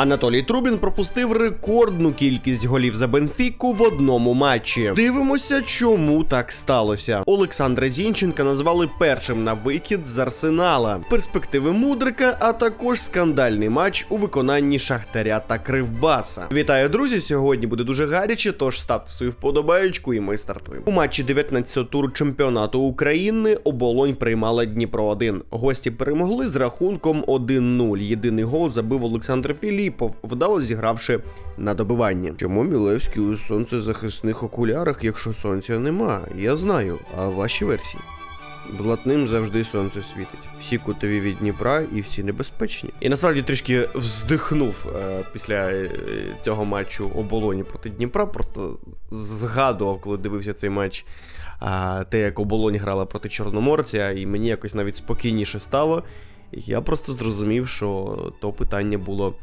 Анатолій Трубін пропустив рекордну кількість голів за Бенфіку в одному матчі. Дивимося, чому так сталося. Олександра Зінченка назвали першим на вихід з арсенала. Перспективи мудрика, а також скандальний матч у виконанні Шахтаря та Кривбаса. Вітаю, друзі! Сьогодні буде дуже гаряче, тож ставте свою вподобаючку і ми стартуємо. У матчі 19-го туру чемпіонату України оболонь приймала Дніпро 1. Гості перемогли з рахунком 1-0. Єдиний гол забив Олександр Філіпов, вдало зігравши на добивання. Чому Мілевський у сонцезахисних окулярах, якщо сонця нема? Я знаю. А ваші версії? Блатним завжди сонце світить. Всі кутові від Дніпра і всі небезпечні. І насправді трішки вздихнув е, після е, цього матчу оболоні проти Дніпра. Просто згадував, коли дивився цей матч. А, те, як оболонь грала проти Чорноморця, і мені якось навіть спокійніше стало. Я просто зрозумів, що то питання було е,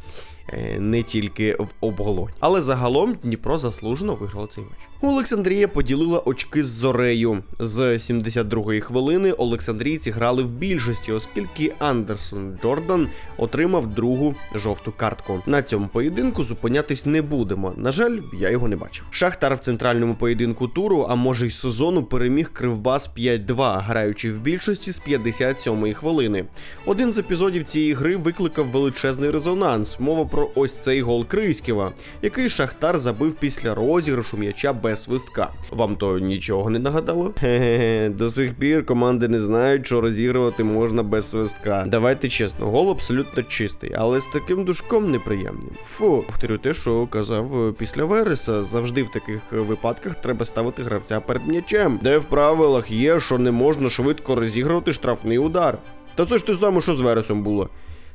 не тільки в обголоні. Але загалом Дніпро заслужено виграло цей матч. Олександрія поділила очки з Зорею. З 72-ї хвилини Олександрійці грали в більшості, оскільки Андерсон Джордан отримав другу жовту картку. На цьому поєдинку зупинятись не будемо. На жаль, я його не бачив. Шахтар в центральному поєдинку туру, а може й сезону, переміг Кривбас 5-2, граючи в більшості з 57-ї хвилини. Один з епізодів цієї гри викликав величезний резонанс. Мова про ось цей гол Криськіва, який Шахтар забив після розіграшу м'яча без свистка. Вам то нічого не нагадало? Хе-хе, до сих пір команди не знають, що розігрувати можна без свистка. Давайте чесно, гол абсолютно чистий, але з таким душком неприємним. Фу, повторю те, що казав е, після Вереса. Завжди в таких е, випадках треба ставити гравця перед м'ячем, де в правилах є, що не можна швидко розігрувати штрафний удар. Та це ж те саме, що з Вересом було.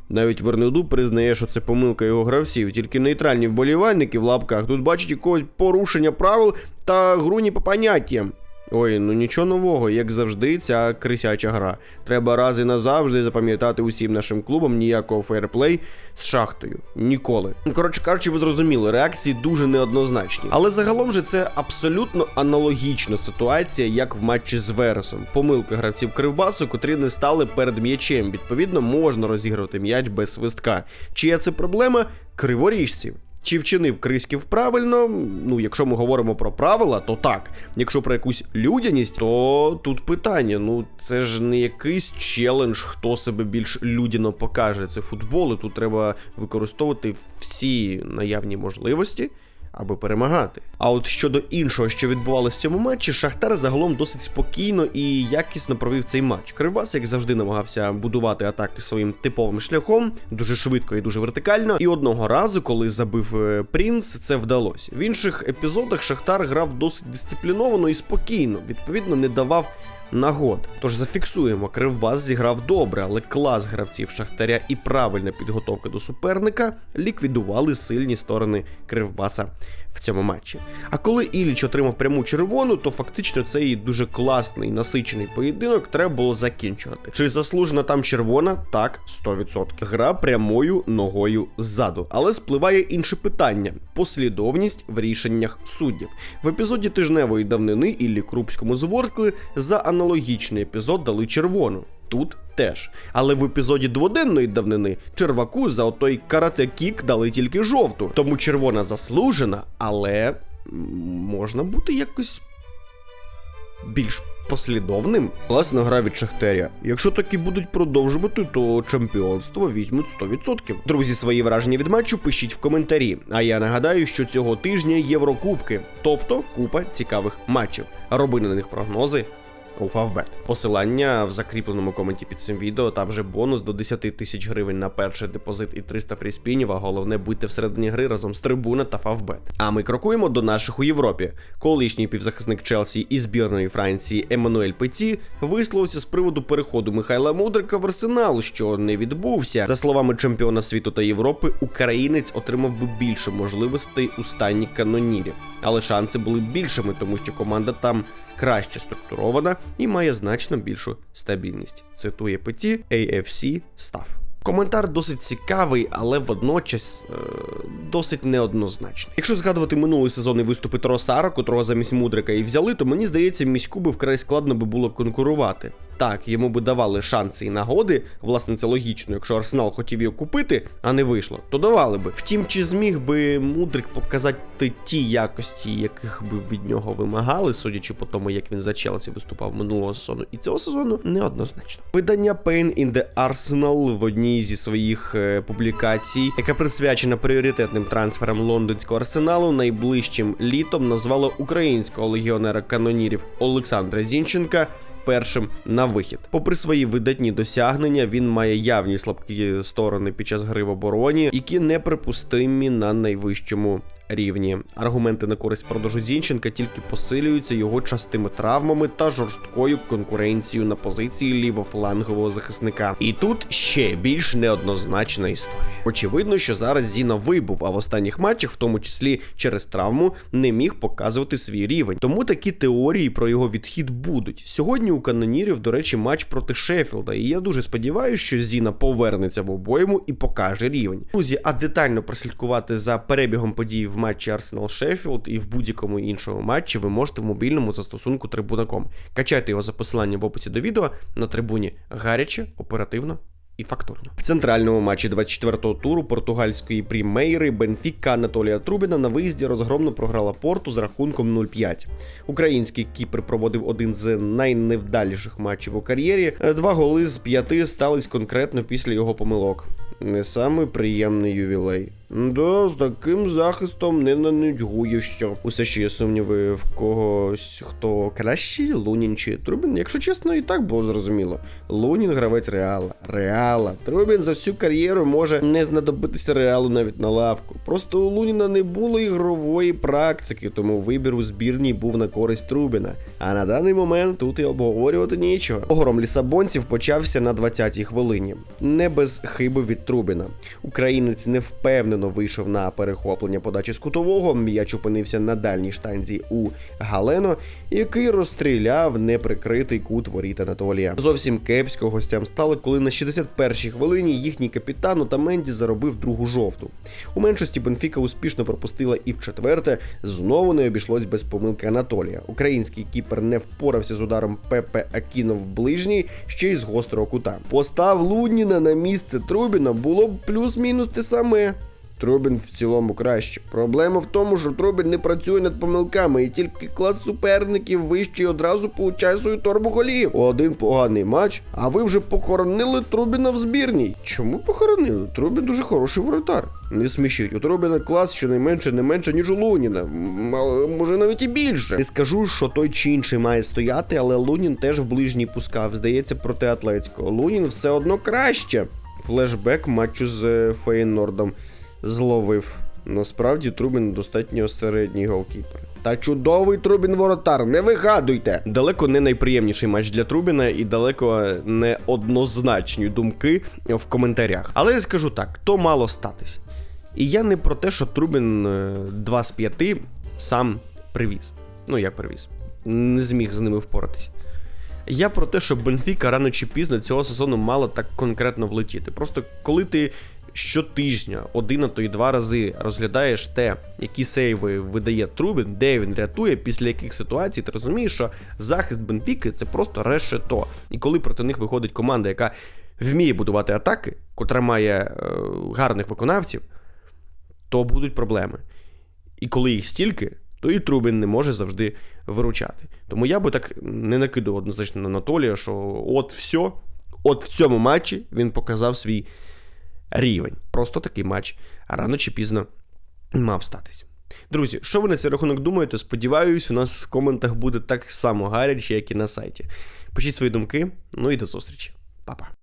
Навіть Вернеду признає, що це помилка його гравців, тільки нейтральні вболівальники в лапках тут бачать якогось порушення правил та груні по поняттям. Ой, ну нічого нового, як завжди, ця крисяча гра. Треба раз і назавжди запам'ятати усім нашим клубам ніякого фейерплей з шахтою. Ніколи. Коротше кажучи, ви зрозуміли, реакції дуже неоднозначні. Але загалом же це абсолютно аналогічна ситуація, як в матчі з Вересом. Помилка гравців Кривбасу, котрі не стали перед м'ячем. Відповідно, можна розігрувати м'яч без свистка. Чия це проблема? Криворіжців. Чи вчинив Криськів правильно? Ну, якщо ми говоримо про правила, то так. Якщо про якусь людяність, то тут питання. Ну, це ж не якийсь челендж, хто себе більш людяно покаже. Це футбол, і тут треба використовувати всі наявні можливості. Аби перемагати. А от щодо іншого, що відбувалося в цьому матчі, Шахтар загалом досить спокійно і якісно провів цей матч. Кривбас, як завжди, намагався будувати атаки своїм типовим шляхом, дуже швидко і дуже вертикально. І одного разу, коли забив е, Прінц, це вдалося. В інших епізодах Шахтар грав досить дисципліновано і спокійно, відповідно, не давав. Нагод. Тож зафіксуємо, Кривбас зіграв добре, але клас гравців Шахтаря і правильна підготовка до суперника ліквідували сильні сторони Кривбаса в цьому матчі. А коли Іліч отримав пряму червону, то фактично цей дуже класний насичений поєдинок треба було закінчувати. Чи заслужена там червона? Так, 100%. Гра прямою ногою ззаду. Але спливає інше питання: послідовність в рішеннях суддів. В епізоді тижневої давнини Іллі Крупському з Ворскли за аналогічний епізод дали червону. Тут теж. Але в епізоді дводенної давнини черваку за отой карате-кік дали тільки жовту. Тому червона заслужена, але можна бути якось більш послідовним. Класна гра від Шахтаря. Якщо таки будуть продовжувати, то чемпіонство візьмуть 100%. Друзі, свої враження від матчу пишіть в коментарі. А я нагадаю, що цього тижня Єврокубки, тобто купа цікавих матчів. Роби на них прогнози у Favbet. Посилання в закріпленому коменті під цим відео. Там вже бонус до 10 тисяч гривень на перший депозит і 300 фріспінів. А головне будьте всередині гри разом з трибуна та Favbet. А ми крокуємо до наших у Європі. Колишній півзахисник Челсі і збірної Франції Еммануель Петі висловився з приводу переходу Михайла Мудрика в арсенал, що не відбувся. За словами чемпіона світу та Європи, українець отримав би більше можливостей у стані канонірів, але шанси були більшими, тому що команда там краще структурована і має значно більшу стабільність. Цитує Петі AFC Staff. Коментар досить цікавий, але водночас е, досить неоднозначний. Якщо згадувати минулий сезон і виступи Тросара, котрого замість Мудрика і взяли, то мені здається, міську би вкрай складно би було конкурувати. Так, йому би давали шанси і нагоди, власне, це логічно. Якщо Арсенал хотів його купити, а не вийшло, то давали би. Втім, чи зміг би Мудрик показати ті якості, яких би від нього вимагали, судячи по тому, як він за Челсі виступав минулого сезону, і цього сезону неоднозначно. Видання Pain in the Arsenal в одній зі своїх е, публікацій, яка присвячена пріоритетним трансферам лондонського арсеналу, найближчим літом назвало українського легіонера канонірів Олександра Зінченка першим на вихід. Попри свої видатні досягнення, він має явні слабкі сторони під час гри в обороні, які неприпустимі на найвищому рівні. Аргументи на користь продажу Зінченка тільки посилюються його частими травмами та жорсткою конкуренцією на позиції лівофлангового захисника. І тут ще більш неоднозначна історія. Очевидно, що зараз Зіна вибув, а в останніх матчах, в тому числі через травму, не міг показувати свій рівень. Тому такі теорії про його відхід будуть. Сьогодні у канонірів, до речі, матч проти Шеффілда, і я дуже сподіваюся, що Зіна повернеться в обойму і покаже рівень. Друзі, а детально прослідкувати за перебігом подій в матчі Арсенал Шеффілд і в будь-якому іншому матчі ви можете в мобільному застосунку Трибуна.ком. Качайте його за посиланням в описі до відео на трибуні гаряче, оперативно і фактурно. В центральному матчі 24-го туру португальської прімейри Бенфіка Анатолія Трубіна на виїзді розгромно програла порту з рахунком 0-5. Український кіпер проводив один з найневдаліших матчів у кар'єрі. Два голи з п'яти стались конкретно після його помилок. Не самий приємний ювілей. Да, з таким захистом не нанудьгуєшся. Усе ще є сумніви в когось, хто кращий, Лунін чи Трубін. Якщо чесно, і так було зрозуміло. Лунін гравець Реала. Реала. Трубін за всю кар'єру може не знадобитися реалу навіть на лавку. Просто у Луніна не було ігрової практики, тому вибір у збірній був на користь Трубіна. А на даний момент тут і обговорювати нічого. Погром лісабонців почався на 20-й хвилині. Не без хиби від Трубіна. Українець не впевнено вийшов на перехоплення подачі з кутового. М'яч опинився на дальній штанзі у Галено, який розстріляв неприкритий кут воріт Анатолія. Зовсім кепсько гостям стало, коли на 61-й хвилині їхній капітан Отаменді заробив другу жовту. У меншості Бенфіка успішно пропустила і в четверте. Знову не обійшлось без помилки Анатолія. Український кіпер не впорався з ударом Пепе Акіно в ближній, ще й з гострого кута. Постав Луніна на місце Трубіна було б плюс-мінус те саме. Трубін в цілому краще. Проблема в тому, що Трубін не працює над помилками, і тільки клас суперників вищий одразу получає свою торбу голів. Один поганий матч, а ви вже похоронили Трубіна в збірній. Чому похоронили? Трубін дуже хороший воротар. Не смішіть, у Трубіна клас щонайменше не менше, ніж у Луніна. Але, Може навіть і більше. Не скажу, що той чи інший має стояти, але Лунін теж в ближній пускав, здається, проти Атлетського. Лунін все одно краще. Флешбек матчу з е, Фейнордом зловив. Насправді Трубін достатньо середній голкіпер. Та чудовий Трубін воротар, не вигадуйте! Далеко не найприємніший матч для Трубіна і далеко не однозначні думки в коментарях. Але я скажу так: то мало статись. І я не про те, що Трубін е, 2 з 5 сам привіз. Ну як привіз, не зміг з ними впоратися. Я про те, що Бенфіка рано чи пізно цього сезону мало так конкретно влетіти. Просто коли ти щотижня один а то й два рази розглядаєш те, які сейви видає Трубін, де він рятує, після яких ситуацій, ти розумієш, що захист Бенфіки це просто решето. І коли проти них виходить команда, яка вміє будувати атаки, котра має е, гарних виконавців, то будуть проблеми. І коли їх стільки, то і Трубін не може завжди виручати. Тому я би так не накидував однозначно на Анатолія, що от все, от в цьому матчі він показав свій рівень. Просто такий матч рано чи пізно мав статись. Друзі, що ви на цей рахунок думаєте? Сподіваюсь, у нас в коментах буде так само гаряче, як і на сайті. Пишіть свої думки, ну і до зустрічі. Па-па.